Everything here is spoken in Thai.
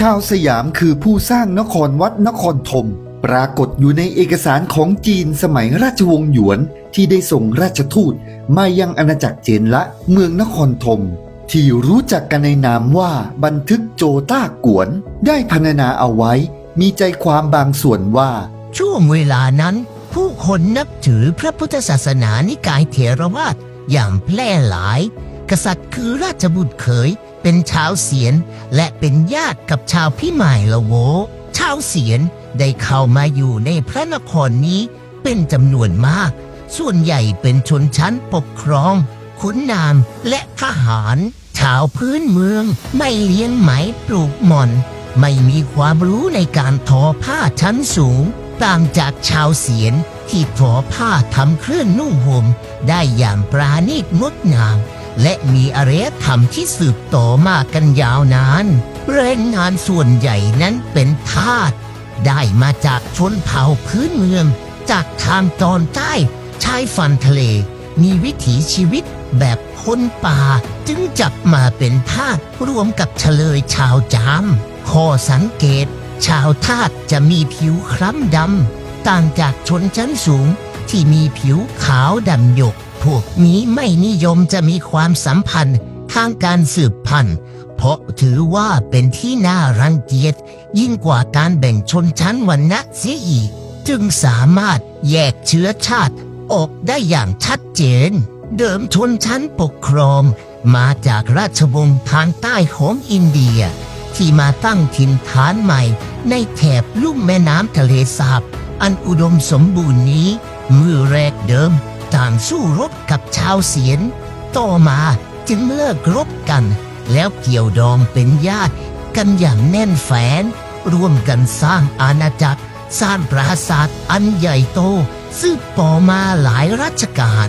ชาวสยามคือผู้สร้างนครวัดนครธมปรากฏอยู่ในเอกสารของจีนสมัยราชวงศ์หยวน ที่ได้ส่งราชทูตมายังอาณาจักรเจนละเมืองนครธมที่รู้จักกันในนามว่าบันทึกโจต้ากวน ได้พรรณนาเอาไว้ มีใจความบางส่วนว่า ช่วงเวลานั้น ผู้คนนับถือพระพุทธศาสนานิกายเถรวาทอย่างแพร่หลาย กษัตริย์คือราชบุตรเขย เป็นชาวเสียน และเป็นญาติกับชาวพิมายละโว ชาวเสียนได้เข้ามาอยู่ในพระนครนี้เป็นจำนวนมาก ส่วนใหญ่เป็นชนชั้นปกครองขุนนามและทหาร ชาวพื้นเมืองไม่เลี้ยงไหมปลูกหม่อน ไม่มีความรู้ในการทอผ้าชั้นสูง ต่างจากชาวเสียนที่ทอผ้าทำเครื่องนุ่งห่มได้อย่างปราณีตงดงาม และมีอารยธรรมที่สืบต่อมากันยาวนาน แรงงานส่วนใหญ่นั้นเป็นทาส ได้มาจากชนเผ่าพื้นเมือง จากทางตอนใต้ชายฝั่งทะเล มีวิถีชีวิตแบบคนป่า จึงจับมาเป็นทาสรวมกับเฉลยชาวจาม ข้อสังเกต ชาวทาสจะมีผิวคล้ำดำ ต่างจากชนชั้นสูงที่มีผิวขาวดำหยก พวกนี้ไม่นิยมจะมีความสัมพันธ์ทางการสืบพันธุ์ เพราะถือว่าเป็นที่น่ารังเกียจยิ่งกว่าการแบ่งชนชั้นวรรณะเสียอีก จึงสามารถแยกเชื้อชาติออกได้อย่างชัดเจน เดิมชนชั้นปกครองมาจากราชวงศ์ทางใต้ของอินเดีย ที่มาตั้งถิ่นฐานใหม่ ในแถบลุ่มแม่น้ำทะเลสาบ อันอุดมสมบูรณ์นี้ มือแรกเดิม ต่างสู้รบกับชาวเสียน ต่อมาจึงเลิกรบกัน แล้วเกี่ยวดองเป็นญาติกันอย่างแน่นแฟน ร่วมกันสร้างอาณาจักร สร้างปราสาทอันใหญ่โต ซึ่งต่อมาหลายรัชกาล